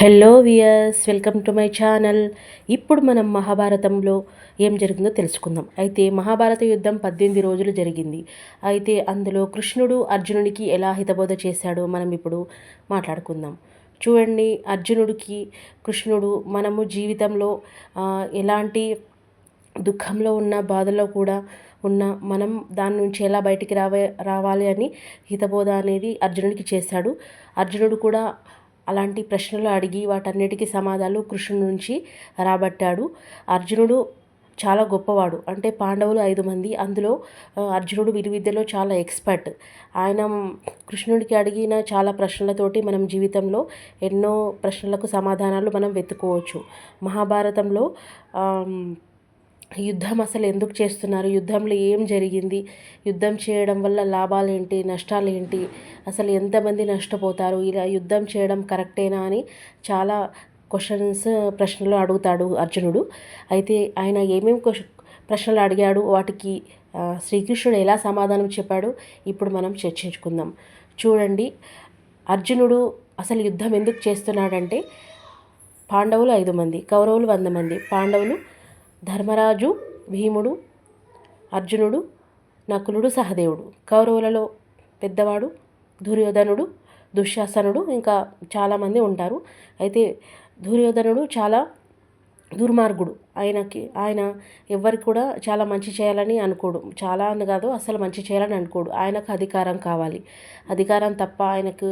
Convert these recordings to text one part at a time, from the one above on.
Hello viewers welcome to my channel ఇప్పుడు మనం మహాభారతంలో ఏం జరిగిందో తెలుసుకుందాం. అయితే మహాభారత యుద్ధం పద్దెనిమిది రోజులు జరిగింది. అయితే అందులో కృష్ణుడు అర్జునుడికి ఎలా హితబోధ చేశాడో మనం ఇప్పుడు మాట్లాడుకుందాం. చూడండి అర్జునుడికి కృష్ణుడు మనము జీవితంలో ఎలాంటి దుఃఖంలో ఉన్న బాధలో కూడా ఉన్న మనం దాని నుంచి ఎలా బయటికి రావే రావాలి అని హితబోధ అనేది అర్జునుడికి చేశాడు. అర్జునుడు కూడా అలాంటి ప్రశ్నలు అడిగి వాటన్నిటికీ సమాధానాలు కృష్ణుడి నుంచి రాబట్టాడు. అర్జునుడు చాలా గొప్పవాడు. అంటే పాండవులు ఐదు మంది. అందులో అర్జునుడు విలువిద్యలో చాలా ఎక్స్పర్ట్ ఆయన కృష్ణుడికి అడిగిన చాలా ప్రశ్నలతోటి మనం జీవితంలో ఎన్నో ప్రశ్నలకు సమాధానాలు మనం వెతుకోవచ్చు. మహాభారతంలో యుద్ధం అసలు ఎందుకు చేస్తున్నారు? యుద్ధంలో ఏం జరిగింది? యుద్ధం చేయడం వల్ల లాభాలు ఏంటి నష్టాలు ఏంటి అసలు ఎంతమంది నష్టపోతారు? ఇలా యుద్ధం చేయడం కరెక్టేనా అని చాలా క్వశ్చన్స్ ప్రశ్నలు అడుగుతాడు అర్జునుడు. అయితే ఆయన ఏమేమి ప్రశ్నలు అడిగాడు? వాటికి శ్రీకృష్ణుడు ఎలా సమాధానం చెప్పాడు? ఇప్పుడు మనం చర్చించుకుందాం. చూడండి అర్జునుడు అసలు యుద్ధం ఎందుకు చేస్తున్నాడంటే పాండవులు ఐదు మంది కౌరవులు వంద మంది. పాండవులు ధర్మరాజు భీముడు అర్జునుడు నకులుడు సహదేవుడు. కౌరవులలో పెద్దవాడు దుర్యోధనుడు దుశ్శాసనుడు ఇంకా చాలామంది ఉంటారు. అయితే దుర్యోధనుడు చాలా దుర్మార్గుడు. ఆయనకి ఆయన ఎవరికి కూడా చాలా మంచి చేయాలని అనుకోడు. చాలా అని కాదు అసలు మంచి చేయాలని అనుకోడు. ఆయనకు అధికారం కావాలి. అధికారం తప్ప ఆయనకు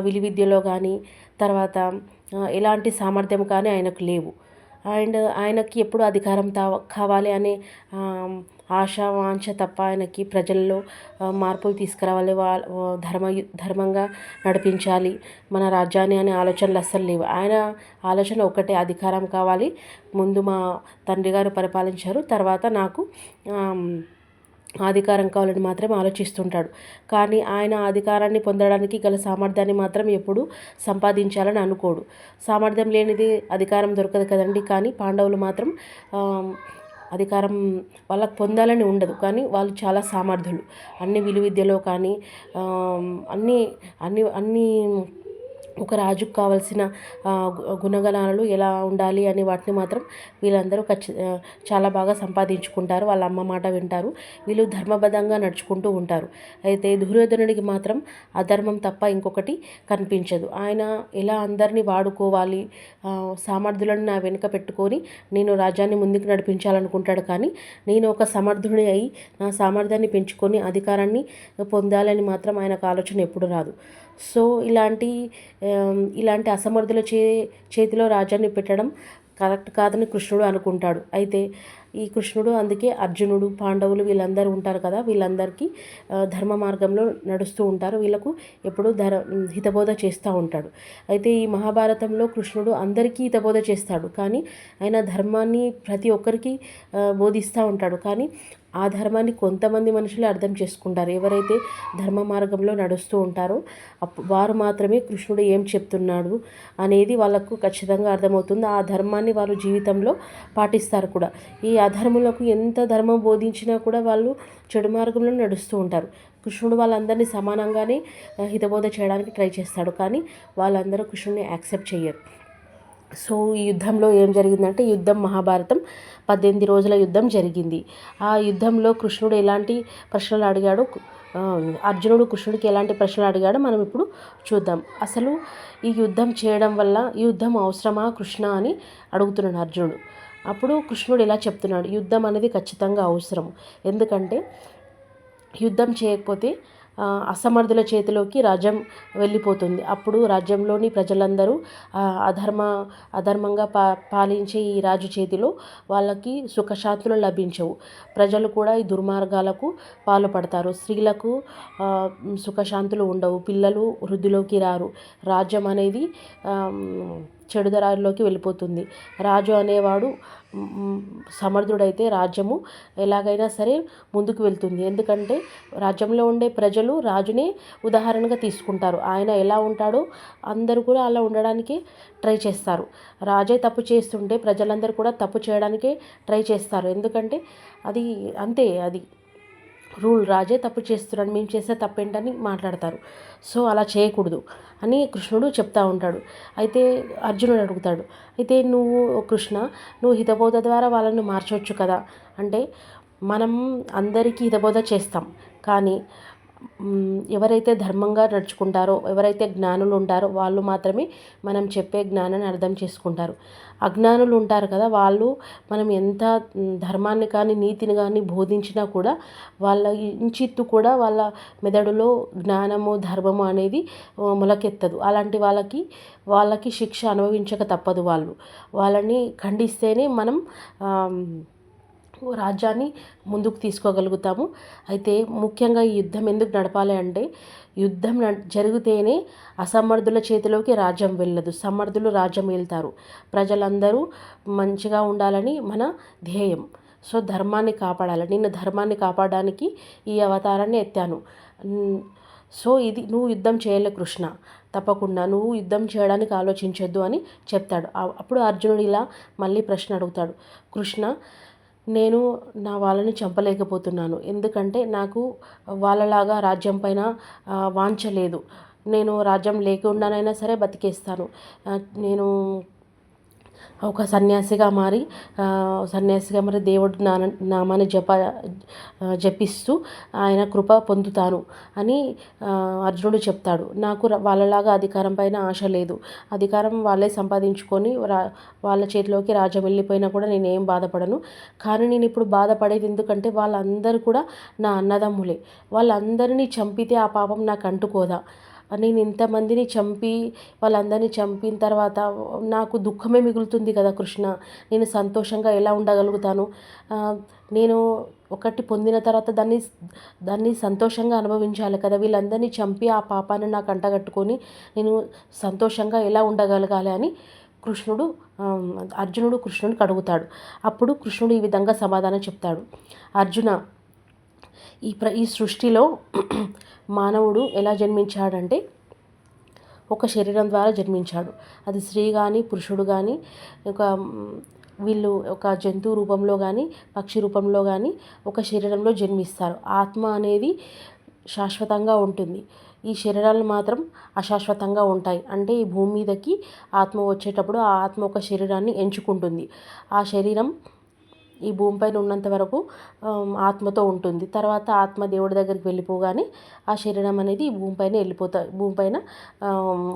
విలువిద్యలో కానీ తర్వాత ఎలాంటి సామర్థ్యం కానీ ఆయనకు లేవు. అండ్ ఆయనకి ఎప్పుడు అధికారం తా కావాలి అనే ఆశ వాంఛ తప్ప ఆయనకి ప్రజల్లో మార్పులు తీసుకురావాలి వా ధర్మ ధర్మంగా నడిపించాలి మన రాజ్యాన్ని అనే ఆలోచనలు అస్సలు లేవు. ఆయన ఆలోచన ఒకటే అధికారం కావాలి. ముందు మా తండ్రి గారు పరిపాలించారు. తర్వాత నాకు అధికారం కావాలని మాత్రం ఆలోచిస్తుంటాడు. కానీ ఆయన అధికారాన్ని పొందడానికి గల సామర్థ్యాన్ని మాత్రం ఎప్పుడు సంపాదించాలని అనుకోడు. సామర్థ్యం లేనిది అధికారం దొరకదు కదండి. కానీ పాండవులు మాత్రం అధికారం వాళ్ళకు పొందాలని ఉండదు. కానీ వాళ్ళు చాలా సామర్థ్యులు. అన్ని విలువిద్యలో కానీ అన్ని అన్ని అన్ని ఒక రాజుకు కావాల్సిన గుణగణాలు ఎలా ఉండాలి అని వాటిని మాత్రం వీళ్ళందరూ ఖచ్చి చాలా బాగా సంపాదించుకుంటారు. వాళ్ళ అమ్మ మాట వింటారు. వీళ్ళు ధర్మబద్ధంగా నడుచుకుంటూ ఉంటారు. అయితే దుర్యోధనుడికి మాత్రం అధర్మం తప్ప ఇంకొకటి కనిపించదు. ఆయన ఎలా అందరినీ వాడుకోవాలి సామర్థ్యులను నా వెనుక పెట్టుకొని నేను రాజ్యాన్ని ముందుకు నడిపించాలనుకుంటాడు కానీ నేను ఒక సమర్థుని అయి నా సామర్థ్యాన్ని పెంచుకొని అధికారాన్ని పొందాలని మాత్రం ఆయనకు ఆలోచన ఎప్పుడు రాదు. సో ఇలాంటి ఇలాంటి అసమర్థుల చే చేతిలో రాజ్యాన్ని పెట్టడం కరెక్ట్ కాదని కృష్ణుడు అనుకుంటాడు. అయితే ఈ కృష్ణుడు అందుకే అర్జునుడు పాండవులు వీళ్ళందరూ ఉంటారు కదా వీళ్ళందరికీ ధర్మ మార్గంలో నడుస్తూ ఉంటారు. వీళ్ళకు ఎప్పుడూ ధర హితబోధ చేస్తూ ఉంటాడు. అయితే ఈ మహాభారతంలో కృష్ణుడు అందరికీ హితబోధ చేస్తాడు. కానీ ఆయన ధర్మాన్ని ప్రతి ఒక్కరికి బోధిస్తూ ఉంటాడు. కానీ ఆ ధర్మాన్ని కొంతమంది మనుషులు అర్థం చేసుకుంటారు. ఎవరైతే ధర్మ మార్గంలో నడుస్తూ ఉంటారో వారు మాత్రమే కృష్ణుడు ఏం చెప్తున్నాడు అనేది వాళ్ళకు ఖచ్చితంగా అర్థమవుతుంది. ఆ ధర్మాన్ని వారు జీవితంలో పాటిస్తారు కూడా. ఈ అధర్ములకు ఎంత ధర్మం బోధించినా కూడా వాళ్ళు చెడు మార్గంలో నడుస్తూ ఉంటారు. కృష్ణుడు వాళ్ళందరినీ సమానంగానే హితబోధ చేయడానికి ట్రై చేస్తాడు కానీ వాళ్ళందరూ కృష్ణుడిని యాక్సెప్ట్ చేయరు సో ఈ యుద్ధంలో ఏం జరిగిందంటే యుద్ధం మహాభారతం పద్దెనిమిది రోజుల యుద్ధం జరిగింది. ఆ యుద్ధంలో కృష్ణుడు ఎలాంటి ప్రశ్నలు అడిగాడు? అర్జునుడు కృష్ణుడికి ఎలాంటి ప్రశ్నలు అడిగాడో మనం ఇప్పుడు చూద్దాం. అసలు ఈ యుద్ధం చేయడం వల్ల ఈ యుద్ధం అవసరమా కృష్ణ అని అడుగుతున్నాడు అర్జునుడు. అప్పుడు కృష్ణుడు ఇలా చెప్తున్నాడు యుద్ధం అనేది ఖచ్చితంగా అవసరం. ఎందుకంటే యుద్ధం చేయకపోతే అసమర్థుల చేతిలోకి రాజ్యం వెళ్ళిపోతుంది. అప్పుడు రాజ్యంలోని ప్రజలందరూ అధర్మ అధర్మంగా పా పాలించే ఈ రాజు చేతిలో వాళ్ళకి సుఖశాంతులు లభించవు. ప్రజలు కూడా ఈ దుర్మార్గాలకు పాల్పడతారు. స్త్రీలకు సుఖశాంతులు ఉండవు. పిల్లలు వృద్ధిలోకి రారు. రాజ్యం అనేది చెడుదరాల్లోకి వెళ్ళిపోతుంది. రాజు అనేవాడు సమర్థుడైతే రాజ్యము ఎలాగైనా సరే ముందుకు వెళ్తుంది. ఎందుకంటే రాజ్యంలో ఉండే ప్రజలు రాజునే ఉదాహరణగా తీసుకుంటారు. ఆయన ఎలా ఉంటాడో అందరూ కూడా అలా ఉండడానికి ట్రై చేస్తారు. రాజే తప్పు చేస్తుంటే ప్రజలందరూ కూడా తప్పు చేయడానికే ట్రై చేస్తారు. ఎందుకంటే అది అంతే అది రూల్ రాజే తప్పు చేస్తున్నాడు మేము చేసే తప్పేంటని మాట్లాడతారు. సో అలా చేయకూడదు అని కృష్ణుడు చెప్తా ఉంటాడు. అయితే అర్జునుడు అడుగుతాడు అయితే నువ్వు కృష్ణ నువ్వు హితబోధ ద్వారా వాళ్ళని మార్చవచ్చు కదా? అంటే మనం అందరికీ హితబోధ చేస్తాం. కానీ ఎవరైతే ధర్మంగా నడుచుకుంటారో ఎవరైతే జ్ఞానులు ఉంటారో వాళ్ళు మాత్రమే మనం చెప్పే జ్ఞానాన్ని అర్థం చేసుకుంటారు. అజ్ఞానులు ఉంటారు కదా వాళ్ళు మనం ఎంత ధర్మాన్ని కానీ నీతిని కానీ బోధించినా కూడా వాళ్ళ ఇంచిత్తు కూడా వాళ్ళ మెదడులో జ్ఞానము ధర్మము అనేది మొలకెత్తదు. అలాంటి వాళ్ళకి వాళ్ళకి శిక్ష అనుభవించక తప్పదు వాళ్ళు. వాళ్ళని ఖండిస్తేనే మనం రాజ్యాన్ని ముందుకు తీసుకోగలుగుతాము. అయితే ముఖ్యంగా ఈ యుద్ధం ఎందుకు నడపాలి అంటే యుద్ధం జరిగితేనే అసమర్థుల చేతిలోకి రాజ్యం వెళ్ళదు. సమర్థులు రాజ్యం వెళ్తారు. ప్రజలందరూ మంచిగా ఉండాలని మన ధ్యేయం. సో ధర్మాన్ని కాపాడాలి. నిన్ను ధర్మాన్ని కాపాడడానికి ఈ అవతారాన్ని ఎత్తాను. సో ఇది నువ్వు యుద్ధం చేయలే కృష్ణ. తప్పకుండా నువ్వు యుద్ధం చేయడానికి ఆలోచించొద్దు అని చెప్తాడు. అప్పుడు అర్జునుడు ఇలా మళ్ళీ ప్రశ్న అడుగుతాడు. కృష్ణ నేను నా వాళ్ళని చంపలేకపోతున్నాను. ఎందుకంటే నాకు వాళ్ళలాగా రాజ్యం పైన వాంఛ లేదు. నేను రాజ్యం లేకుండానైనా సరే బతికేస్తాను. నేను ఒక సన్యాసిగా మారి సన్యాసిగా మరి దేవుడు నా నామాన్ని జప జపిస్తూ ఆయన కృప పొందుతాను అని అర్జునుడు చెప్తాడు. నాకు వాళ్ళలాగా అధికారం పైన ఆశ లేదు. అధికారం వాళ్ళే సంపాదించుకొని రా వాళ్ళ చేతిలోకి రాజ్యం వెళ్ళిపోయినా కూడా నేనేం బాధపడను. కానీ నేను ఇప్పుడు బాధపడేది ఎందుకంటే వాళ్ళందరూ కూడా నా అన్నదమ్ములే. వాళ్ళందరినీ చంపితే ఆ పాపం నాకు అంటుకోదా? నేను ఇంతమందిని చంపి వాళ్ళందరినీ చంపిన తర్వాత నాకు దుఃఖమే మిగులుతుంది కదా కృష్ణ. నేను సంతోషంగా ఎలా ఉండగలుగుతాను? నేను ఒకటి పొందిన తర్వాత దాన్ని దాన్ని సంతోషంగా అనుభవించాలి కదా. వీళ్ళందరినీ చంపి ఆ పాపాన్ని నాకు అంటగట్టుకొని నేను సంతోషంగా ఎలా ఉండగలగాలి? అని కృష్ణుడు అర్జునుడు కృష్ణుడికి అడుగుతాడు. అప్పుడు కృష్ణుడు ఈ విధంగా సమాధానం చెప్తాడు. అర్జున ఈ ప్ర ఈ సృష్టిలో మానవుడు ఎలా జన్మించాడంటే ఒక శరీరం ద్వారా జన్మించాడు. అది స్త్రీ కానీ పురుషుడు కానీ ఒక వీళ్ళు ఒక జంతువు రూపంలో కానీ పక్షి రూపంలో కానీ ఒక శరీరంలో జన్మిస్తారు. ఆత్మ అనేది శాశ్వతంగా ఉంటుంది. ఈ శరీరాలు మాత్రం అశాశ్వతంగా ఉంటాయి. అంటే ఈ భూమి మీదకి ఆత్మ వచ్చేటప్పుడు ఆ ఆత్మ ఒక శరీరాన్ని ఎంచుకుంటుంది. ఆ శరీరం ఈ భూమిపైన ఉన్నంత వరకు ఆత్మతో ఉంటుంది. తర్వాత ఆత్మ దేవుడి దగ్గరికి వెళ్ళిపోగానే ఆ శరీరం అనేది ఈ భూమిపైన వెళ్ళిపోతా భూమిపైన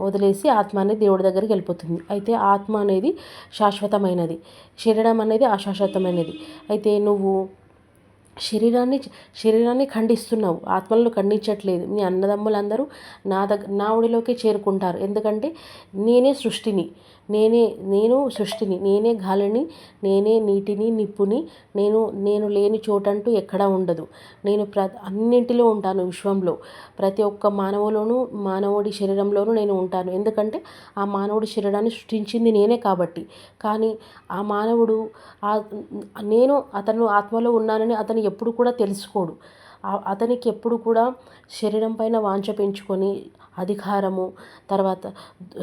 వదిలేసి ఆత్మ అనేది దేవుడి దగ్గరికి వెళ్ళిపోతుంది. అయితే ఆత్మ అనేది శాశ్వతమైనది. శరీరం అనేది అశాశ్వతమైనది. అయితే నువ్వు శరీరాన్ని శరీరాన్ని ఖండిస్తున్నావు. ఆత్మలను ఖండించట్లేదు. మీ అన్నదమ్ములందరూ నా దగ్గర నా ఒడిలోకే చేరుకుంటారు. ఎందుకంటే నేనే సృష్టిని. నేనే నేను సృష్టిని నేనే గాలిని నేనే నీటిని నిప్పుని నేను నేను లేని చోటంటూ ఎక్కడా ఉండదు. నేను ప్ర అన్నింటిలో ఉంటాను విశ్వంలో. ప్రతి ఒక్క మానవులోనూ మానవుడి శరీరంలోనూ నేను ఉంటాను. ఎందుకంటే ఆ మానవుడి శరీరాన్ని సృష్టించింది నేనే కాబట్టి. కానీ ఆ మానవుడు నేను అతను ఆత్మలో ఉన్నానని అతను ఎప్పుడు కూడా తెలుసుకోడు. అతనికి ఎప్పుడు కూడా శరీరం పైన వాంఛ పెంచుకొని అధికారము తర్వాత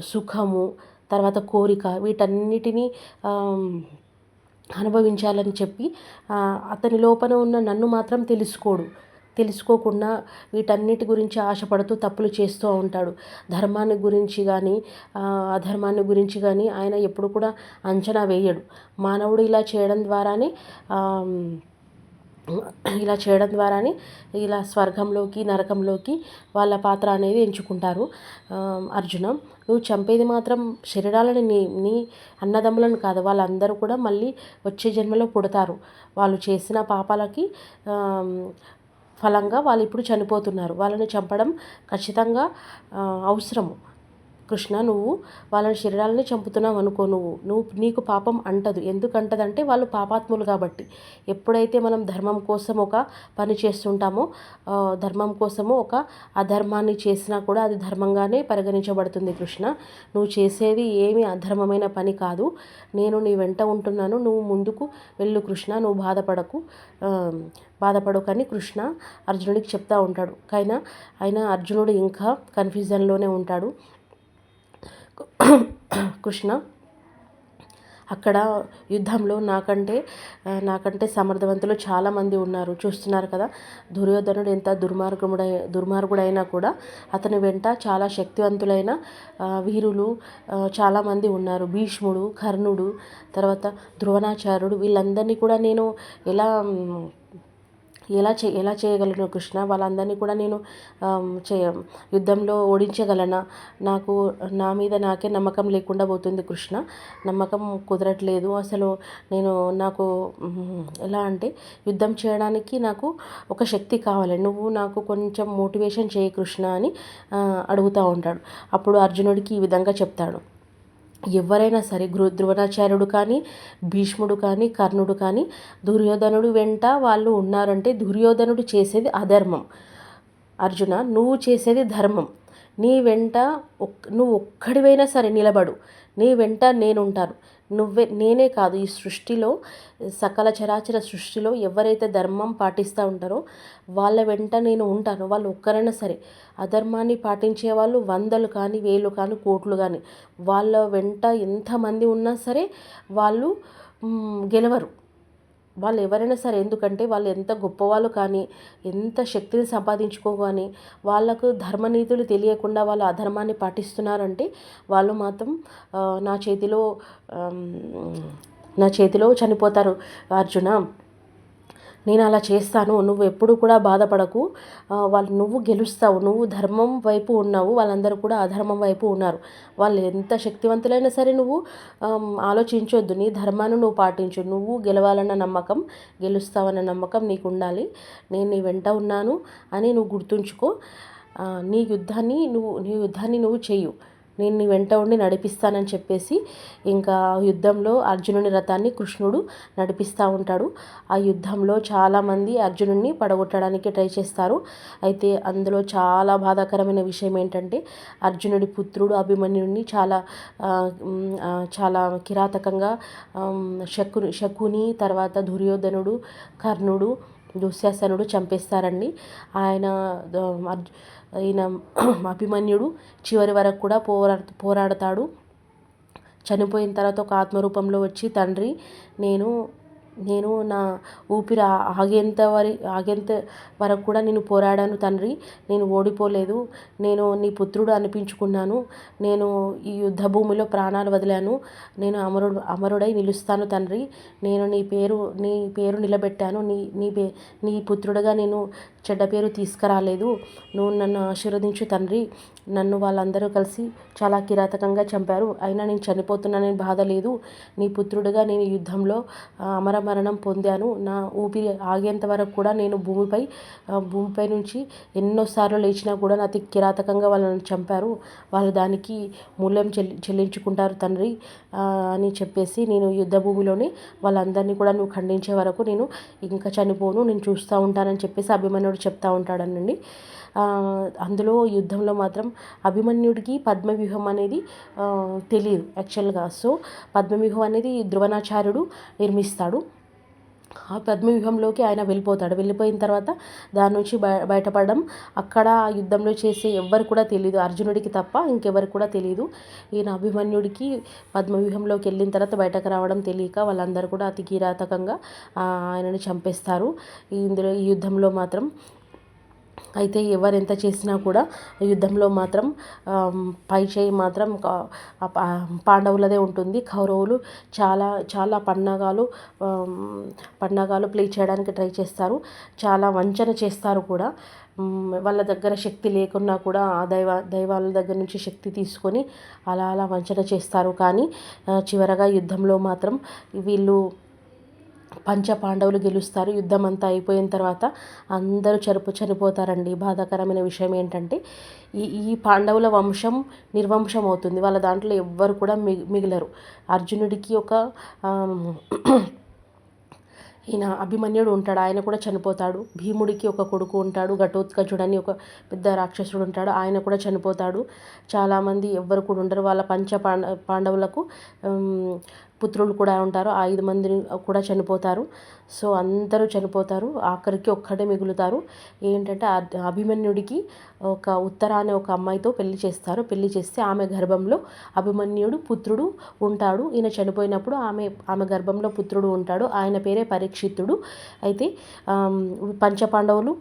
సుఖము తర్వాత కోరిక వీటన్నిటినీ అనుభవించాలని చెప్పి అతని లోపల ఉన్న నన్ను మాత్రం తెలుసుకోడు. తెలుసుకోకుండా వీటన్నిటి గురించి ఆశపడుతూ తప్పులు చేస్తూ ఉంటాడు. ధర్మాన్ని గురించి కానీ అధర్మాన్ని గురించి కానీ ఆయన ఎప్పుడు కూడా అంచనా వేయడు. మానవుడు ఇలా చేయడం ద్వారానే ఇలా చేయడం ద్వారానే ఇలా స్వర్గంలోకి నరకంలోకి వాళ్ళ పాత్ర అనేది ఎంచుకుంటారు. అర్జున నువ్వు చంపేది మాత్రం శరీరాలని నీ నీ అన్నదమ్ములను కాదు వాళ్ళందరూ కూడా మళ్ళీ వచ్చే జన్మలో పుడతారు. వాళ్ళు చేసిన పాపాలకి ఫలంగా వాళ్ళు ఇప్పుడు చనిపోతున్నారు. వాళ్ళని చంపడం ఖచ్చితంగా అవసరము. కృష్ణ నువ్వు వాళ్ళ శరీరాలని చంపుతున్నావు అనుకో నువ్వు. నువ్వు నీకు పాపం అంటదు. ఎందుకంటదంటే వాళ్ళు పాపాత్ములు కాబట్టి. ఎప్పుడైతే మనం ధర్మం కోసం ఒక పని చేస్తుంటామో ధర్మం కోసము ఒక అధర్మాన్ని చేసినా కూడా అది ధర్మంగానే పరిగణించబడుతుంది కృష్ణ. నువ్వు చేసేది ఏమి అధర్మమైన పని కాదు. నేను నీ వెంట ఉంటున్నాను. నువ్వు ముందుకు వెళ్ళు కృష్ణ. నువ్వు బాధపడకు. బాధపడకని కృష్ణ అర్జునుడికి చెప్తా ఉంటాడు. కైనా ఆయన అర్జునుడు ఇంకా కన్ఫ్యూజన్లోనే ఉంటాడు. కృష్ణ అక్కడ యుద్ధంలో నాకంటే నాకంటే సమర్థవంతులు చాలామంది ఉన్నారు. చూస్తున్నారు కదా దుర్యోధనుడు ఎంత దుర్మార్గముడై దుర్మార్గుడైనా కూడా అతని వెంట చాలా శక్తివంతులైన వీరులు చాలామంది ఉన్నారు. భీష్ముడు కర్ణుడు తర్వాత ధ్రువణాచార్యుడు వీళ్ళందరినీ కూడా నేను ఎలా ఎలా చే ఎలా చేయగలను కృష్ణ? వాళ్ళందరినీ కూడా నేను చే యుద్ధంలో ఓడించగలనా? నాకు నా మీద నాకే నమ్మకం లేకుండా పోతుంది కృష్ణ. నమ్మకం కుదరట్లేదు. అసలు నేను నాకు ఎలా అంటే యుద్ధం చేయడానికి నాకు ఒక శక్తి కావాలి. నువ్వు నాకు కొంచెం మోటివేషన్ చేయి కృష్ణ అని అడుగుతూ ఉంటాడు. అప్పుడు అర్జునుడికి ఈ విధంగా చెప్తాడు. ఎవరైనా సరే గృ ధ్రువణాచార్యుడు కానీ భీష్ముడు కానీ కర్ణుడు కానీ దుర్యోధనుడు వెంట వాళ్ళు ఉన్నారంటే దుర్యోధనుడు చేసేది అధర్మం. అర్జున నువ్వు చేసేది ధర్మం. నీ వెంట నువ్వు ఒక్కడివైనా సరే నిలబడు. నీ వెంట నేనుంటాను. నువ్వే నేనే కాదు. ఈ సృష్టిలో సకల చరాచర సృష్టిలో ఎవరైతే ధర్మం పాటిస్తూ ఉంటారో వాళ్ళ వెంట నేను ఉంటాను. వాళ్ళు ఒక్కరైనా సరే అధర్మాన్ని పాటించే వాళ్ళు వందలు కానీ వేలు కానీ కోట్లు కానీ వాళ్ళ వెంట ఎంతమంది ఉన్నా సరే వాళ్ళు గెలవరు. వాళ్ళు ఎవరైనా సరే ఎందుకంటే వాళ్ళు ఎంత గొప్పవాళ్ళు కానీ ఎంత శక్తిని సంపాదించుకో కానీ వాళ్ళకు ధర్మనీతులు తెలియకుండా వాళ్ళు అధర్మాన్ని పాటిస్తున్నారంటే వాళ్ళు మాత్రం నా చేతిలో నా చేతిలో చనిపోతారు అర్జున. నేను అలా చేస్తాను నువ్వు ఎప్పుడు కూడా బాధపడకు. వాళ్ళు నువ్వు గెలుస్తావు నువ్వు ధర్మం వైపు ఉన్నావు వాళ్ళందరూ కూడా అధర్మం వైపు ఉన్నారు. వాళ్ళు ఎంత శక్తివంతులైనా సరే నువ్వు ఆలోచించొద్దు. నీ ధర్మాన్ని నువ్వు పాటించు. నువ్వు గెలవాలన్న నమ్మకం గెలుస్తావన్న నమ్మకం నీకు ఉండాలి నేను నీ వెంట ఉన్నాను అని నువ్వు గుర్తుంచుకో. నీ యుద్ధాన్ని నువ్వు నీ యుద్ధాన్ని నువ్వు చెయ్యు. నేను నీ వెంట ఉండి నడిపిస్తానని చెప్పేసి ఇంకా యుద్ధంలో అర్జునుని రథాన్ని కృష్ణుడు నడిపిస్తూ ఉంటాడు. ఆ యుద్ధంలో చాలామంది అర్జునుడిని పడగొట్టడానికి ట్రై చేస్తారు. అయితే అందులో చాలా బాధాకరమైన విషయం ఏంటంటే అర్జునుడి పుత్రుడు అభిమన్యుడిని చాలా చాలా కిరాతకంగా శకు శకుని తర్వాత దుర్యోధనుడు కర్ణుడు దుశ్శాసనుడు చంపేస్తారండి. ఆయన ఈయన అభిమన్యుడు చివరి వరకు కూడా పోరా పోరాడతాడు. చనిపోయిన తర్వాత ఒక ఆత్మరూపంలో వచ్చి తండ్రి నేను నేను నా ఊపిరి ఆగేంత వరి ఆగేంత వరకు కూడా నేను పోరాడాను తండ్రి. నేను ఓడిపోలేదు. నేను నీ పుత్రుడు అనిపించుకున్నాను. నేను ఈ యుద్ధ భూమిలో ప్రాణాలు వదిలాను. నేను అమరుడు అమరుడై నిలుస్తాను తండ్రి. నేను నీ పేరు నీ పేరు నిలబెట్టాను. నీ నీ పే నీ పుత్రుడుగా నేను చెడ్డ పేరు తీసుకురాలేదు. నువ్వు నన్ను ఆశీర్వదించు తండ్రి. నన్ను వాళ్ళందరూ కలిసి చాలా కిరాతకంగా చంపారు. అయినా నేను చనిపోతున్నానని బాధ లేదు. నీ పుత్రుడుగా నేను యుద్ధంలో అమర మరణం పొందాను. నా ఊపిరి ఆగేంత వరకు కూడా నేను భూమిపై భూమిపై నుంచి ఎన్నోసార్లు లేచినా కూడా అతి కిరాతకంగా వాళ్ళని చంపారు. వాళ్ళు దానికి మూల్యం చెల్లి చెల్లించుకుంటారు తండ్రి అని చెప్పేసి నేను యుద్ధ భూమిలోనే వాళ్ళందరినీ కూడా నువ్వు ఖండించే వరకు నేను ఇంకా చనిపోను. నేను చూస్తూ ఉంటానని చెప్పేసి అభిమన్యుడు చెప్తూ ఉంటాడనండి. అందులో యుద్ధంలో మాత్రం అభిమన్యుడికి పద్మవ్యూహం అనేది తెలియదు యాక్చువల్గా. సో పద్మవ్యూహం అనేది ధ్రువణాచార్యుడు నిర్మిస్తాడు. ఆ పద్మవ్యూహంలోకి ఆయన వెళ్ళిపోతాడు. వెళ్ళిపోయిన తర్వాత దాని నుంచి బయ బయటపడడం అక్కడ యుద్ధంలో చేసే ఎవ్వరు కూడా తెలియదు అర్జునుడికి తప్ప ఇంకెవరు కూడా తెలియదు ఈయన అభిమన్యుడికి పద్మవ్యూహంలోకి వెళ్ళిన తర్వాత బయటకు రావడం తెలియక వాళ్ళందరూ కూడా అతి కిరాతకంగా ఆయనని చంపేస్తారు. ఇందులో ఈ యుద్ధంలో మాత్రం అయితే ఎవరు ఎంత చేసినా కూడా యుద్ధంలో మాత్రం పై చేయి మాత్రం పాండవులదే ఉంటుంది. కౌరవులు చాలా చాలా పన్నాగాలు పన్నాగాలు ప్లే చేయడానికి ట్రై చేస్తారు. చాలా వంచన చేస్తారు కూడా. వాళ్ళ దగ్గర శక్తి లేకున్నా కూడా ఆ దైవ దైవాల దగ్గర నుంచి శక్తి తీసుకొని అలా అలా వంచన చేస్తారు. కానీ చివరగా యుద్ధంలో మాత్రం వీళ్ళు పంచ పాండవులు గెలుస్తారు. యుద్ధం అంతా అయిపోయిన తర్వాత అందరూ చరుపు చనిపోతారండి. బాధాకరమైన విషయం ఏంటంటే ఈ ఈ పాండవుల వంశం నిర్వంశం అవుతుంది వాళ్ళ దాంట్లో ఎవ్వరు కూడా మిగిలరు. అర్జునుడికి ఒక ఈయన అభిమన్యుడు ఉంటాడు. ఆయన కూడా చనిపోతాడు. భీముడికి ఒక కొడుకు ఉంటాడు. ఘటోత్కచుడు ఒక పెద్ద రాక్షసుడు ఉంటాడు. ఆయన కూడా చనిపోతాడు. చాలామంది ఎవ్వరు కూడా ఉండరు. వాళ్ళ పంచ పాండవులకు పుత్రులు కూడా ఉంటారు. ఆ ఐదు మంది కూడా చనిపోతారు. సో అందరూ చనిపోతారు. ఆఖరికి ఒక్కడే మిగులుతారు. ఏంటంటే అభిమన్యుడికి ఒక ఉత్తర అనే ఒక అమ్మాయితో పెళ్ళి చేస్తారు. పెళ్ళి చేస్తే ఆమె గర్భంలో అభిమన్యుడు పుత్రుడు ఉంటాడు. ఈయన చనిపోయినప్పుడు ఆమె ఆమె గర్భంలో పుత్రుడు ఉంటాడు. ఆయన పేరే పరీక్షితుడు. అయితే పంచపాండవులు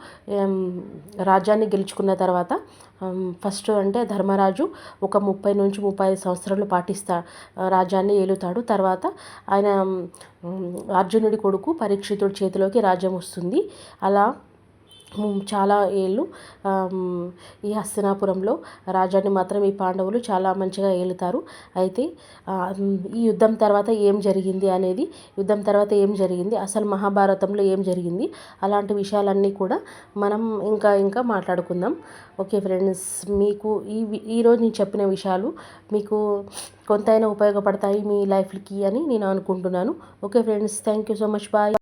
రాజ్యాన్ని గెలుచుకున్న తర్వాత ఫస్ట్ అంటే ధర్మరాజు ఒక ముప్పై నుంచి ముప్పై ఐదు సంవత్సరాలు పాటిస్తా రాజ్యాన్ని ఏలుతాడు. తర్వాత తర్వాత ఆయన అర్జునుడి కొడుకు పరీక్షితుడి చేతిలోకి రాజ్యం వస్తుంది. అలా చాలా ఏళ్ళు ఈ హస్తినాపురంలో రాజ్యాన్ని మాత్రం ఈ పాండవులు చాలా మంచిగా ఏలుతారు. అయితే ఈ యుద్ధం తర్వాత ఏం జరిగింది అనేది యుద్ధం తర్వాత ఏం జరిగింది అసలు మహాభారతంలో ఏం జరిగింది అలాంటి విషయాలన్నీ కూడా మనం ఇంకా ఇంకా మాట్లాడుకుందాం. ఓకే ఫ్రెండ్స్ మీకు ఈ ఈరోజు నేను చెప్పిన విషయాలు మీకు కొంతైనా ఉపయోగపడతాయి మీ లైఫ్కి అని నేను అనుకుంటున్నాను. Okay friends thank you so much bye.